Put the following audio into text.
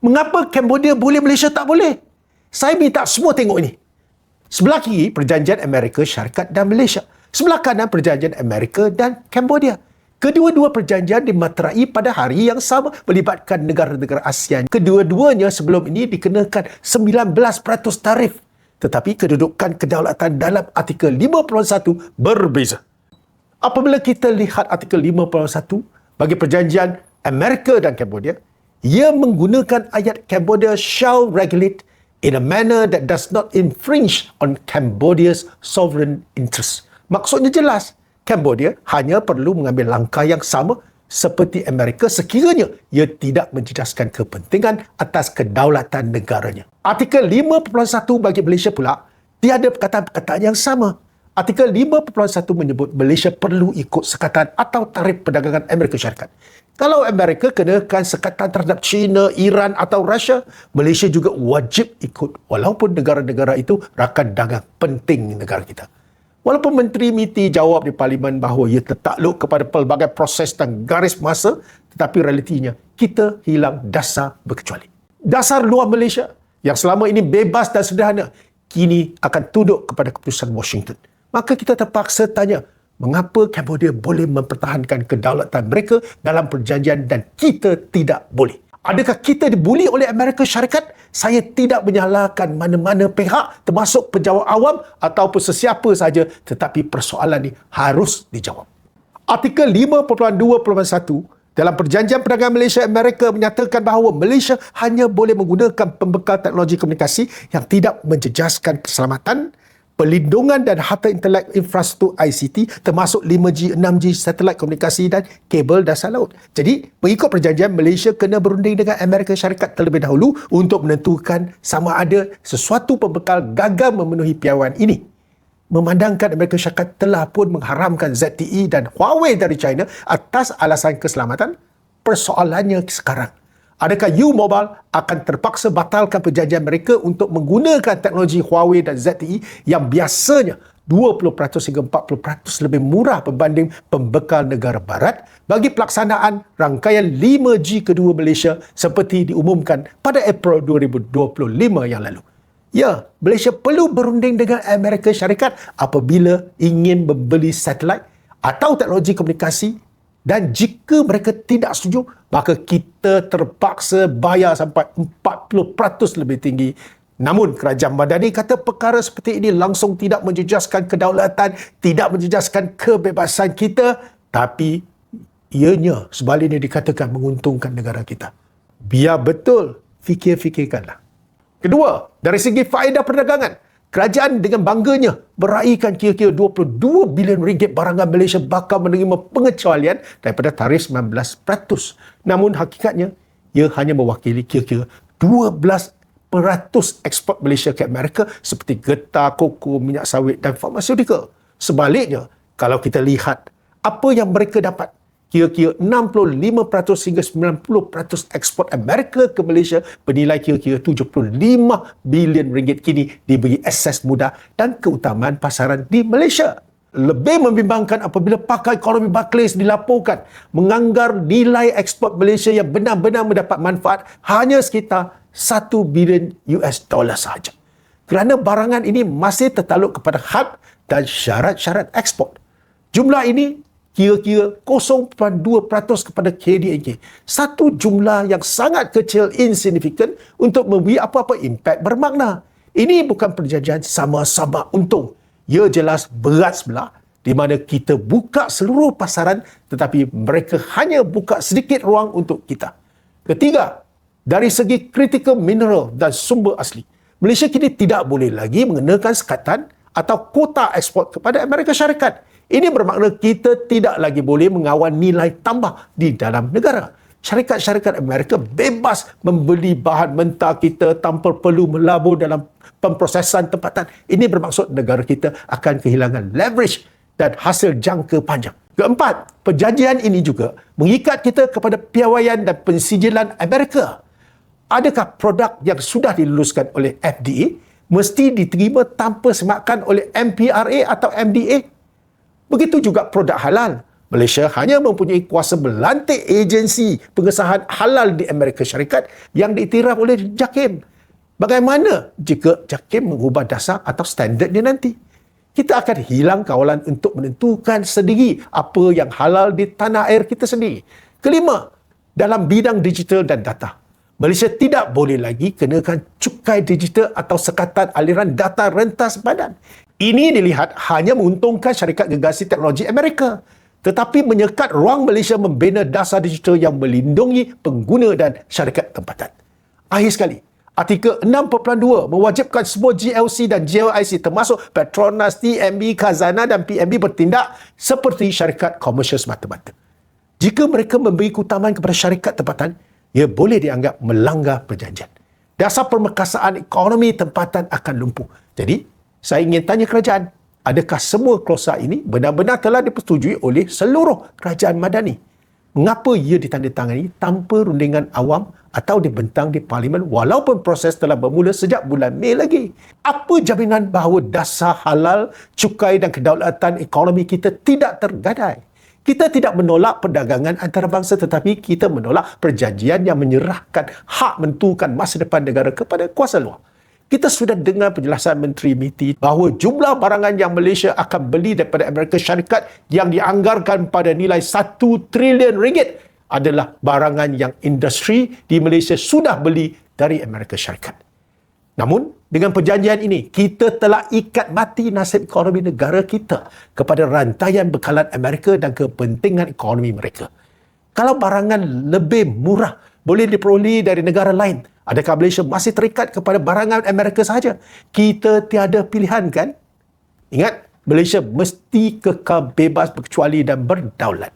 Mengapa Cambodia boleh, Malaysia tak boleh? Saya minta semua tengok ini. Sebelah kiri, perjanjian Amerika Syarikat dan Malaysia. Sebelah kanan, perjanjian Amerika dan Cambodia. Kedua-dua perjanjian dimaterai pada hari yang sama melibatkan negara-negara ASEAN. Kedua-duanya sebelum ini dikenakan 19% tarif. Tetapi kedudukan kedaulatan dalam artikel 51 berbeza. Apabila kita lihat artikel 51 bagi perjanjian Amerika dan Cambodia, ia menggunakan ayat Cambodia shall regulate in a manner that does not infringe on Cambodia's sovereign interest. Maksudnya jelas, Cambodia hanya perlu mengambil langkah yang sama seperti Amerika sekiranya ia tidak menjejaskan kepentingan atas kedaulatan negaranya. Artikel 5.1 bagi Malaysia pula tiada perkataan-perkataan yang sama. Artikel 5.1 menyebut Malaysia perlu ikut sekatan atau tarif perdagangan Amerika Syarikat. Kalau Amerika kenakan sekatan terhadap China, Iran atau Rusia, Malaysia juga wajib ikut walaupun negara-negara itu rakan dagang penting negara kita. Walaupun Menteri MITI jawab di Parlimen bahawa ia tertakluk kepada pelbagai proses dan garis masa, tetapi realitinya kita hilang dasar berkecuali. Dasar luar Malaysia yang selama ini bebas dan sederhana, kini akan tunduk kepada keputusan Washington. Maka kita terpaksa tanya, mengapa Cambodia boleh mempertahankan kedaulatan mereka dalam perjanjian dan kita tidak boleh? Adakah kita dibuli oleh Amerika Syarikat? Saya tidak menyalahkan mana-mana pihak termasuk penjawab awam ataupun sesiapa saja tetapi persoalan ini harus dijawab. Artikel 5.2.1 dalam perjanjian perdagangan Malaysia Amerika menyatakan bahawa Malaysia hanya boleh menggunakan pembekal teknologi komunikasi yang tidak menjejaskan keselamatan, pelindungan dan harta intelek infrastruktur ICT termasuk 5G, 6G, satelit komunikasi dan kabel dasar laut. Jadi, mengikut perjanjian Malaysia kena berunding dengan Amerika Syarikat terlebih dahulu untuk menentukan sama ada sesuatu pembekal gagal memenuhi piawaian ini. Memandangkan Amerika Syarikat telah pun mengharamkan ZTE dan Huawei dari China atas alasan keselamatan, persoalannya sekarang adakah U Mobile akan terpaksa batalkan perjanjian mereka untuk menggunakan teknologi Huawei dan ZTE yang biasanya 20% hingga 40% lebih murah berbanding pembekal negara barat bagi pelaksanaan rangkaian 5G kedua Malaysia seperti diumumkan pada April 2025 yang lalu. Ya, Malaysia perlu berunding dengan Amerika Syarikat apabila ingin membeli satelit atau teknologi komunikasi dan jika mereka tidak setuju, maka kita terpaksa bayar sampai 40% lebih tinggi. Namun kerajaan Madani kata perkara seperti ini langsung tidak menjejaskan kedaulatan, tidak menjejaskan kebebasan kita, tapi ianya sebaliknya dikatakan menguntungkan negara kita. Biar betul, fikir-fikirkanlah. Kedua, dari segi faedah perdagangan, Kerajaan dengan bangganya meraihkan kira-kira 22 bilion ringgit barangan Malaysia bakal menerima pengecualian daripada tarif 19%. Namun hakikatnya, ia hanya mewakili kira-kira 12% ekspor Malaysia ke Amerika seperti getah, koko, minyak sawit dan farmaseutical. Sebaliknya, kalau kita lihat apa yang mereka dapat kira-kira 65% hingga 90% ekspor Amerika ke Malaysia bernilai kira-kira 75 bilion ringgit kini diberi akses mudah dan keutamaan pasaran di Malaysia. Lebih membimbangkan apabila pakar ekonomi Barclays dilaporkan menganggar nilai ekspor Malaysia yang benar-benar mendapat manfaat hanya sekitar 1 bilion US dollar sahaja. Kerana barangan ini masih tertaluk kepada had dan syarat-syarat ekspor. Jumlah ini kira-kira 0.2% kepada KDNK. Satu jumlah yang sangat kecil, insignificant untuk memberi apa-apa impak bermakna. Ini bukan perjanjian sama-sama untung. Ia jelas berat sebelah di mana kita buka seluruh pasaran tetapi mereka hanya buka sedikit ruang untuk kita. Ketiga, dari segi critical mineral dan sumber asli, Malaysia kini tidak boleh lagi mengenakan sekatan atau kota ekspor kepada Amerika Syarikat. Ini bermakna kita tidak lagi boleh mengawal nilai tambah di dalam negara. Syarikat-syarikat Amerika bebas membeli bahan mentah kita tanpa perlu melabur dalam pemprosesan tempatan. Ini bermaksud negara kita akan kehilangan leverage dan hasil jangka panjang. Keempat, perjanjian ini juga mengikat kita kepada piawaian dan pensijilan Amerika. Adakah produk yang sudah diluluskan oleh FDA mesti diterima tanpa semakan oleh MPRA atau MDA? Begitu juga produk halal. Malaysia hanya mempunyai kuasa berlantik agensi pengesahan halal di Amerika Syarikat yang diiktiraf oleh JAKIM. Bagaimana jika JAKIM mengubah dasar atau standardnya nanti? Kita akan hilang kawalan untuk menentukan sendiri apa yang halal di tanah air kita sendiri. Kelima, dalam bidang digital dan data. Malaysia tidak boleh lagi kenakan cukai digital atau sekatan aliran data rentas badan. Ini dilihat hanya menguntungkan syarikat gegasi teknologi Amerika tetapi menyekat ruang Malaysia membina dasar digital yang melindungi pengguna dan syarikat tempatan. Akhir sekali, artikel 6.2 mewajibkan semua GLC dan GLIC termasuk Petronas, TMB, Khazanah dan PMB bertindak seperti syarikat komersial semata-mata. Jika mereka memberi keutamaan kepada syarikat tempatan, ia boleh dianggap melanggar perjanjian. Dasar permekasaan ekonomi tempatan akan lumpuh. Jadi, saya ingin tanya kerajaan, adakah semua klausa ini benar-benar telah dipersetujui oleh seluruh kerajaan madani? Mengapa ia ditandatangani tanpa rundingan awam atau dibentang di parlimen walaupun proses telah bermula sejak bulan Mei lagi? Apa jaminan bahawa dasar halal, cukai dan kedaulatan ekonomi kita tidak tergadai? Kita tidak menolak perdagangan antarabangsa tetapi kita menolak perjanjian yang menyerahkan hak menentukan masa depan negara kepada kuasa luar. Kita sudah dengar penjelasan Menteri MITI bahawa jumlah barangan yang Malaysia akan beli daripada Amerika Syarikat yang dianggarkan pada nilai 1 trilion ringgit adalah barangan yang industri di Malaysia sudah beli dari Amerika Syarikat. Namun, dengan perjanjian ini, kita telah ikat mati nasib ekonomi negara kita kepada rantaian bekalan Amerika dan kepentingan ekonomi mereka. Kalau barangan lebih murah boleh diperoleh dari negara lain, Adakah Malaysia masih terikat kepada barangan Amerika sahaja? Kita tiada pilihan kan? Ingat, Malaysia mesti kekal bebas berkecuali dan berdaulat.